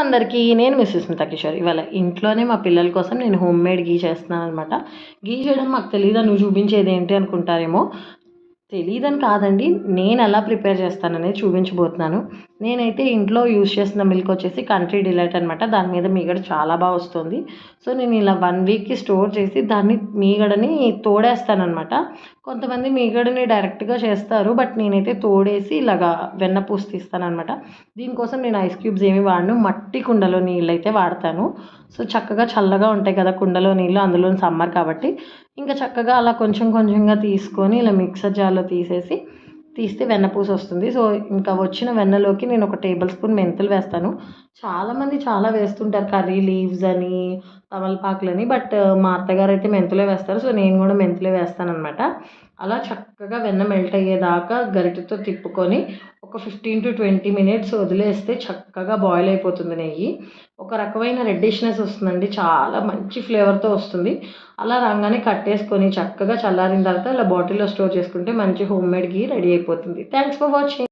అందరికీ నేను మిస్సెస్ స్మితా కిషోర్. ఇవాళ ఇంట్లోనే మా పిల్లల కోసం నేను హోమ్ మేడ్ గీ చేస్తున్నాను అనమాట గీ చేయడం మాకు తెలియదు నువ్వు చూపించేది ఏంటి అనుకుంటారేమో? తెలియదని కాదండి. నేను ఎలా ప్రిపేర్ చేస్తాననేది చూపించబోతున్నాను. నేనైతే ఇంట్లో యూస్ చేసిన మిల్క్ వచ్చేసి కంట్రీ డిలైట్ అనమాట దాని మీద మీగడ చాలా బాగా వస్తుంది. సో నేను ఇలా వన్ వీక్కి స్టోర్ చేసి దాన్ని మీగడని తోడేస్తానమాట కొంతమంది మీగడని డైరెక్ట్గా చేస్తారు. బట్ నేనైతే తోడేసి ఇలాగా వెన్న పూసి తీస్తానమాట దీనికోసం నేను ఐస్ క్యూబ్స్ ఏమి వాడను. మట్టి కుండలో నీళ్ళు అయితే వాడతాను. సో చక్కగా చల్లగా ఉంటాయి కదా కుండలో నీళ్ళు అందులో సమ్మర్ కాబట్టి. ఇంకా చక్కగా అలా కొంచెం కొంచెంగా తీసుకొని ఇలా మిక్సర్ జార్లో తీసేసి తీస్తే వెన్నపూస వస్తుంది. సో ఇంకా వచ్చిన వెన్నలోకి నేను ఒక టేబుల్ స్పూన్ మెంతులు వేస్తాను. చాలామంది చాలా వేస్తుంటారు కర్రీ లీవ్స్ అని తమలపాకులని బట్ మా అత్తగారు అయితే మెంతులే వేస్తారు. సో నేను కూడా మెంతులే వేస్తాను అనమాట అలా చక్కగా వెన్న మెల్ట్ అయ్యేదాకా గరిటెతో తిప్పుకొని ఒక ఫిఫ్టీన్ టు ట్వంటీ మినిట్స్ వదిలేస్తే చక్కగా బాయిల్ అయిపోతుంది నెయ్యి. ఒక రకమైన రెడ్డిష్నెస్ వస్తుందండి. చాలా మంచి ఫ్లేవర్తో వస్తుంది. అలా రాగానే కట్టేసుకొని చక్కగా చల్లారిన తర్వాత ఇలా బాటిల్లో స్టోర్ చేసుకుంటే మంచి హోమ్ మేడ్ గీ రెడీ అయిపోతుంది. Thanks for watching